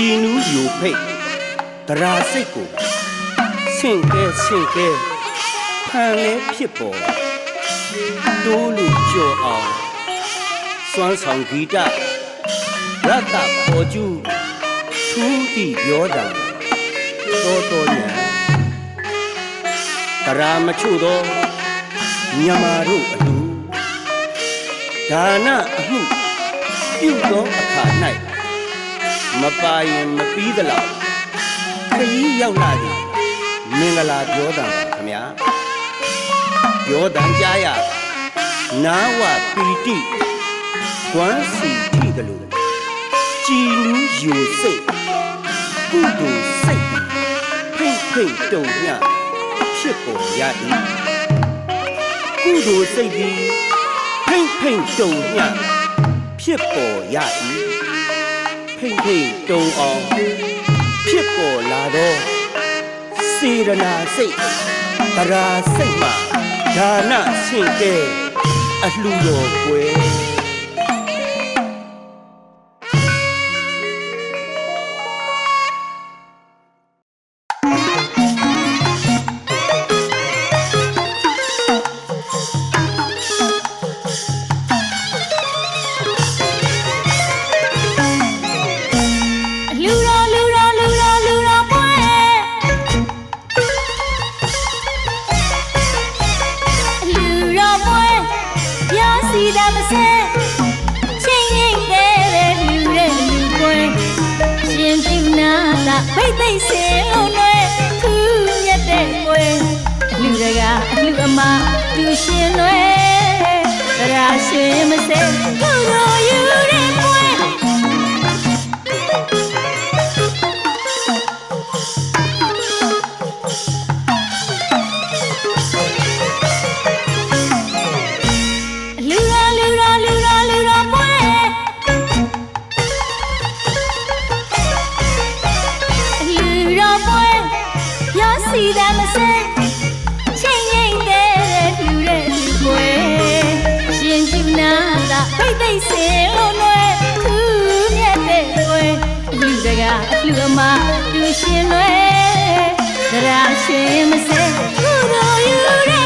ကြည်နူးယူဖိတ်တရာစိတ်ကိုဆင့်ကဲဆင့်ကဲဖန်လဲဖြစ်ပေါ်တိုးလူကြော်အောင်စွမ်းဆောင်ဂီတရတ္တပေါ်ကျူးထူးတိပြောတာတော်တော်ညာတရာမချို့သောမြမာတို့အလှူဒါနအမှုပြုသောအခါ၌ မပါရင်မပြီးသလောက်ခရီးရောက်လာသည်မင်္ဂလာပြောတာပါခမညာပြောတန်ကြားရနာဝပီတိကွမ်းစီတိကလေးကြည်နူးယူစိတ်ကုသိုလ်စိတ်သည်ဖိတ်ဖိတ်တုံညဖြစ်ပေါ်ရ၏ကုသိုလ်စိတ်သည်ဖိမ့်ဖိမ့်တုံညဖြစ်ပေါ်ရ၏ ဖိမ့်ဖိမ့်တုံအောင်ဖြစ်ပေါ်လာသောစေရနာစိတ်တရာစိတ်မှာဒါနဆင့်ကဲအလှူတော်ကွ နာတာဘိတ်သိက်စင်လုံးတွေထူးမြတ်တဲ့ပွဲလူတကအလူအမသူရှင်တွေတရားရှင်မစဲသူတို့ယူတဲ့ တကားအလှအမသူရှင်လွဲတရာရှင်မစဲသူတို့ယူရ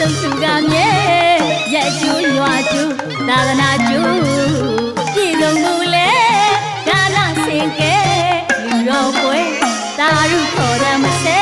ဆုံးသူကမြဲရဲ့ကျူးရွာကျူးသာသနာကျူးပြည်စုံမှုလဲဒါနစင်ကဲလူတော်ပွဲသာရုခေါ်ရမစဲ